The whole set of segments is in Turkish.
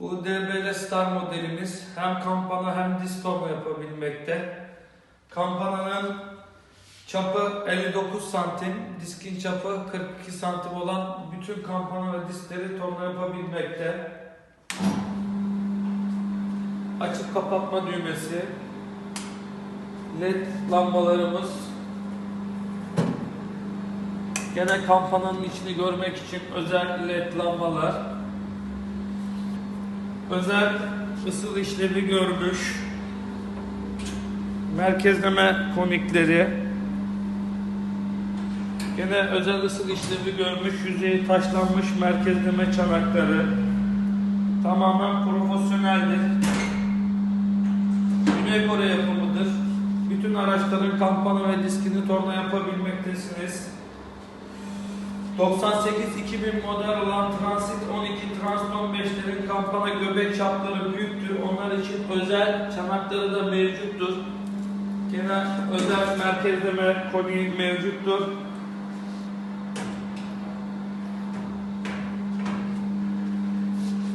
Bu DBL Star modelimiz hem kampana hem disk torna yapabilmekte. Kampananın çapı 59 santim, diskin çapı 42 santim olan bütün kampana ve diskleri torna yapabilmekte. Açıp kapatma düğmesi, led lambalarımız, gene kampananın içini görmek için özel led lambalar, özel ısıl işlevi görmüş. Merkezleme konikleri gene özel ısıl işlevi görmüş yüzeyi taşlanmış merkezleme çanakları. Tamamen profesyoneldir. Güney Kore yapımıdır. Bütün araçların kampana ve diskini torna yapabilmektesiniz 98-2000 model olan Transit 12, Transit 15'lerin kampana göbek çapları büyüktür. Onlar için özel çanakları da mevcuttur. Gene özel merkezleme koni mevcuttur.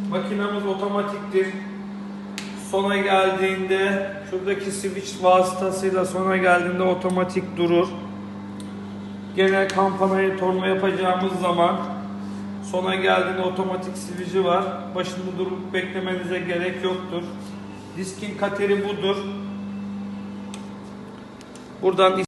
Makinamız otomatiktir. Sona geldiğinde şuradaki switch vasıtasıyla sona geldiğinde otomatik durur. Gene kampanayı torna yapacağımız zaman sona geldiğinde otomatik switch'i var. Başında durup beklemenize gerek yoktur. Diskin kateri budur. Buradan